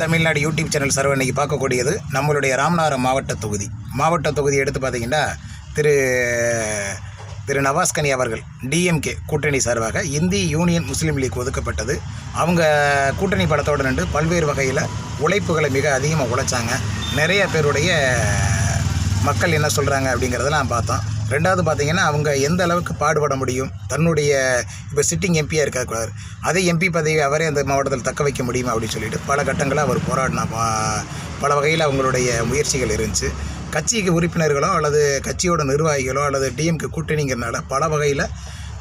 Tamil Nadu YouTube channel சர்வ இன்றைக்கி பார்க்கக்கூடியது நம்மளுடைய ராமநாதபுரம் மாவட்ட தொகுதி. மாவட்ட தொகுதி எடுத்து பார்த்தீங்கன்னா திரு திரு நவாஸ்கனி அவர்கள் டிஎம்கே கூட்டணி சார்பாக இந்தி யூனியன் முஸ்லீம் லீக் ஒதுக்கப்பட்டது. அவங்க கூட்டணி படத்தோடு நின்று பல்வேறு வகையில் உழைப்புகளை மிக அதிகமாக உழைச்சாங்க. நிறைய பேருடைய மக்கள் என்ன சொல்கிறாங்க அப்படிங்கிறதெல்லாம் பார்த்தோம். ரெண்டாவது பார்த்திங்கன்னா அவங்க எந்த அளவுக்கு பாடுபட முடியும்? தன்னுடைய இப்போ சிட்டிங் எம்பியாக இருக்கக்கூடாது அதே எம்பி பதவி அவரே அந்த மாவட்டத்தில் தக்க வைக்க முடியுமா அப்படின்னு சொல்லிட்டு பல கட்டங்களை அவர் போராடினா பா- பல வகையில் அவங்களுடைய முயற்சிகள் இருந்துச்சு. கட்சிக்கு உறுப்பினர்களோ அல்லது கட்சியோட நிர்வாகிகளோ அல்லது டிஎம்கே கூட்டணிங்கிறனால பல வகையில்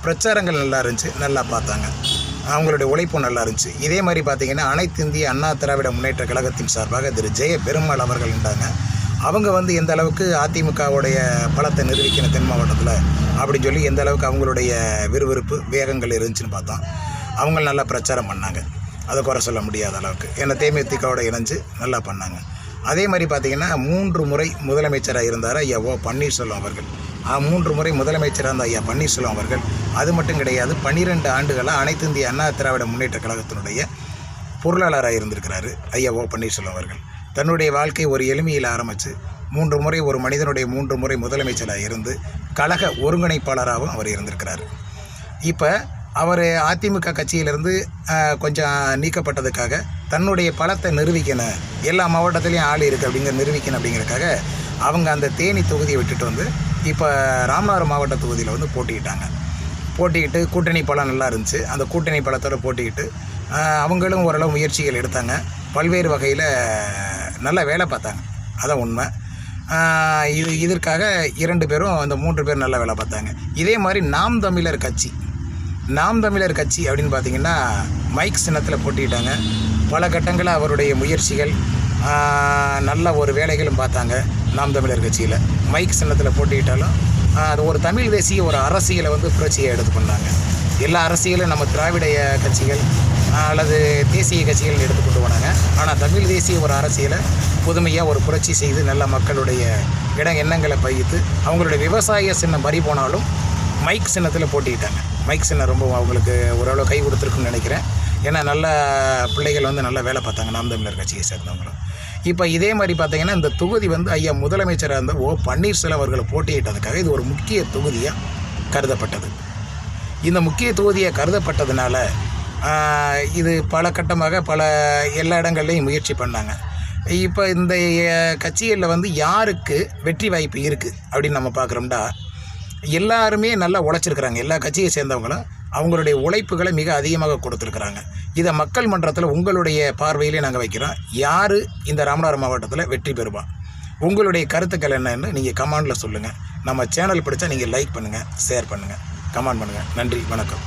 பிரச்சாரங்கள் நல்லா இருந்துச்சு. நல்லா பார்த்தாங்க. அவங்களுடைய உழைப்பும் நல்லா இருந்துச்சு. இதே மாதிரி பார்த்தீங்கன்னா அனைத்து இந்திய அண்ணா திராவிட முன்னேற்ற கழகத்தின் சார்பாக திரு. ஜெய பெருமாள் அவர்கள் இருந்தாங்க. அவங்க வந்து எந்த அளவுக்கு அதிமுகவுடைய பலத்தை நிரூபிக்கணும் தென் மாவட்டத்தில் அப்படின்னு சொல்லி எந்த அளவுக்கு அவங்களுடைய விறுவிறுப்பு வேகங்கள் இருந்துச்சுன்னு பார்த்தோம். அவங்க நல்லா பிரச்சாரம் பண்ணாங்க. அதை குறை சொல்ல முடியாத அளவுக்கு. ஏன்னா தேமுதிகவோட இணைஞ்சு நல்லா பண்ணாங்க. அதே மாதிரி பார்த்திங்கன்னா மூன்று முறை முதலமைச்சராக இருந்தார் ஐயா ஓ பன்னீர்செல்வம் அவர்கள். ஆ, மூன்று முறை முதலமைச்சராக இருந்த ஐயா பன்னீர்செல்வம் அவர்கள். அது மட்டும் கிடையாது பன்னிரெண்டு ஆண்டுகளாக அனைத்து இந்திய அண்ணா திராவிட முன்னேற்ற கழகத்தினுடைய பொருளாளராக இருந்திருக்கிறாரு ஐயா ஓ பன்னீர்செல்வம் அவர்கள். தன்னுடைய வாழ்க்கை ஒரு எளிமையில் ஆரம்பித்து மூன்று முறை ஒரு மனிதனுடைய மூன்று முறை முதலமைச்சராக இருந்து கழக ஒருங்கிணைப்பாளராகவும் அவர் இருந்திருக்கிறார். இப்போ அவர் அதிமுக கட்சியிலிருந்து கொஞ்சம் நீக்கப்பட்டதுக்காக தன்னுடைய பலத்தை நிரூபிக்கணும் எல்லா மாவட்டத்துலேயும் ஆள் இருக்குது அப்படிங்கிற நிரூபிக்கணும் அப்படிங்கிறதுக்காக அவங்க அந்த தேனி தொகுதியை விட்டுட்டு வந்து இப்போ ராமநாதபுரம் மாவட்ட தொகுதியில் வந்து போட்டிக்கிட்டாங்க போட்டிக்கிட்டு கூட்டணி பலம் நல்லா இருந்துச்சு. அந்த கூட்டணி பலத்தோடு போட்டிக்கிட்டு அவங்களும் ஓரளவு முயற்சிகள் எடுத்தாங்க. பல்வேறு வகையில் நல்லா வேலை பார்த்தாங்க. அதான் உண்மை. இது இதற்காக இரண்டு பேரும் அந்த மூன்று பேரும் நல்லா வேலை பார்த்தாங்க. இதே மாதிரி நாம் தமிழர் கட்சி. நாம் தமிழர் கட்சி அப்படின்னு பார்த்தீங்கன்னா மைக் சின்னத்தில் போட்டிக்கிட்டாங்க பல கட்டங்களில் அவருடைய முயற்சிகள் நல்ல ஒரு வேலைகளும் பார்த்தாங்க நாம் தமிழர் கட்சியில். மைக் சின்னத்தில் போட்டிக்கிட்டாலும் அது ஒரு தமிழ் தேசிய ஒரு அரசியலை வந்து புரட்சியை எடுத்து பண்ணாங்க எல்லா அரசியலும் நம்ம திராவிட கட்சிகள் அல்லது தேசிய கட்சிகள் எடுத்து கொண்டு போனாங்க. ஆனால் தமிழ் தேசிய ஒரு அரசியலை புதுமையாக ஒரு புரட்சி செய்து நல்ல மக்களுடைய இட எண்ணங்களை பகித்து அவங்களுடைய விவசாய சின்னம் பறி போனாலும் மைக் சின்னத்தில் போட்டிக்கிட்டாங்க மைக் சின்னம் ரொம்ப அவங்களுக்கு ஓரளவு கை கொடுத்துருக்குன்னு நினைக்கிறேன். ஏன்னா நல்ல பிள்ளைகள் வந்து நல்லா வேலை பார்த்தாங்க நாம் தமிழர் கட்சியை சேர்ந்தவங்களும். இப்போ இதே மாதிரி பார்த்தீங்கன்னா இந்த தொகுதி வந்து ஐயா முதலமைச்சராக இருந்த ஓ பன்னீர்செல்வம் அவர்களை போட்டியிட்டதுக்காக இது ஒரு முக்கிய தொகுதியாக கருதப்பட்டது. இந்த முக்கிய தொகுதியை கருதப்பட்டதுனால இது பல கட்டமாக பல எல்லா இடங்கள்லையும் முயற்சி பண்ணாங்க. இப்போ இந்த கட்சிகளில் வந்து யாருக்கு வெற்றி வாய்ப்பு இருக்குது அப்படின்னு நம்ம பார்க்குறோம்னா எல்லாருமே நல்லா உழைச்சிருக்கிறாங்க. எல்லா கட்சியை சேர்ந்தவங்களும் அவங்களுடைய உழைப்புகளை மிக அதிகமாக கொடுத்துருக்குறாங்க. இதை மக்கள் மன்றத்தில் உங்களுடைய பார்வையிலே நாங்கள் வைக்கிறோம். யார் இந்த ராமநாதர் மாவட்டத்தில் வெற்றி பெறுவா? உங்களுடைய கருத்துக்கள் என்னன்னு நீங்கள் கமெண்டில் சொல்லுங்கள் நம்ம சேனல் பிடிச்சா நீங்கள் லைக் பண்ணுங்கள் ஷேர் பண்ணுங்கள் கமெண்ட் பண்ணுங்கள் நன்றி வணக்கம்.